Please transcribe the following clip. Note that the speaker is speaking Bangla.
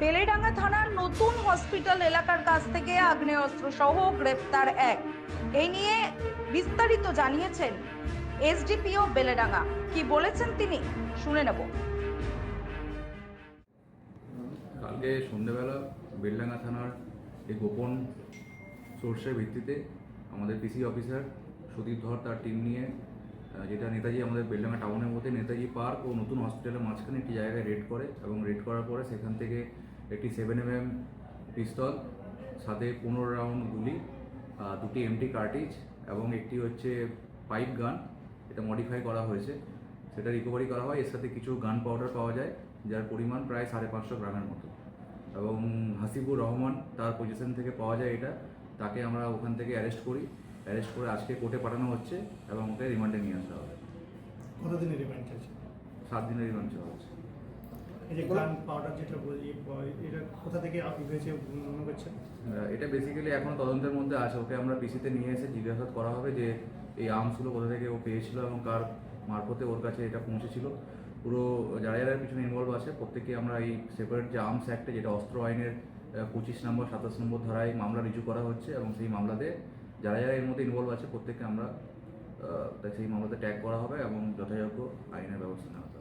বেলেডাঙ্গা থানার নতুন হসপিটাল এলাকার কাছ থেকে আগ্নেয়াস্ত্র সহ গ্রেপ্তার এক। এই নিয়ে বিস্তারিত জানিয়েছেন এসডিপিও বেলেডাঙ্গা। কি বলেছেন তিনি? শুনে নেব। কালকে সন্ধ্যেবেলা বেলডাঙ্গা থানার এই গোপন সোর্সের ভিত্তিতে আমাদের পিসি অফিসার সুদীপ ধর তার টিম নিয়ে যেটা নেতাজি আমাদের বেলডাঙ্গা টাউনের মধ্যে নেতাজি পার্ক ও নতুন হসপিটালের মাঝখানে একটি জায়গায় রেড করে এবং রেড করার পরে সেখান থেকে একটি সেভেন এম এম পিস্তল সাথে পনেরো রাউন্ড গুলি দুটি এমটি কার্টিজ এবং একটি হচ্ছে পাইপ গান এটা মডিফাই করা হয়েছে। সেটা রিকভারি করা হয়, এর সাথে কিছু গান পাউডার পাওয়া যায়, যার পরিমাণ প্রায় সাড়ে পাঁচশো গ্রামের মতো। এবং হাসিবুর রহমান তার পজিশন থেকে পাওয়া যায় এটা, তাকে আমরা ওখান থেকে অ্যারেস্ট করি। অ্যারেস্ট করে আজকে কোর্টে পাঠানো হচ্ছে এবং ওকে রিমান্ডে নিয়ে আসা হবে। কতদিনের রিমান্ড চাইছে? সাত দিনের রিমান্ড চাওয়া হচ্ছে। এই যে গান পাউডার যেটা বলি এটা কোথা থেকে আপনি হয়েছে মনে করছেন? এটা বেসিক্যালি এখন তদন্তের মধ্যে আছে। ওকে আমরা পিসিতে নিয়ে এসে জিজ্ঞাসাবাদ করা হবে যে এই আর্মসগুলো কোথা থেকে ও পেয়েছিল এবং কার মারফতে ওর কাছে এটা পৌঁছেছিল। পুরো যারা যারা পিছনে ইনভলভ আছে প্রত্যেকে আমরা এই সেপারেট যে আর্মস অ্যাক্টে যেটা অস্ত্র আইনের পঁচিশ নম্বর সাতাশ নম্বর ধারায় মামলা রিজু করা হচ্ছে এবং সেই মামলাতে যারা যারা এর মধ্যে ইনভলভ আছে প্রত্যেককে আমরা সেই মামলাতে ট্যাগ করা হবে এবং যথাযোগ্য আইনের ব্যবস্থা নেওয়া হবে।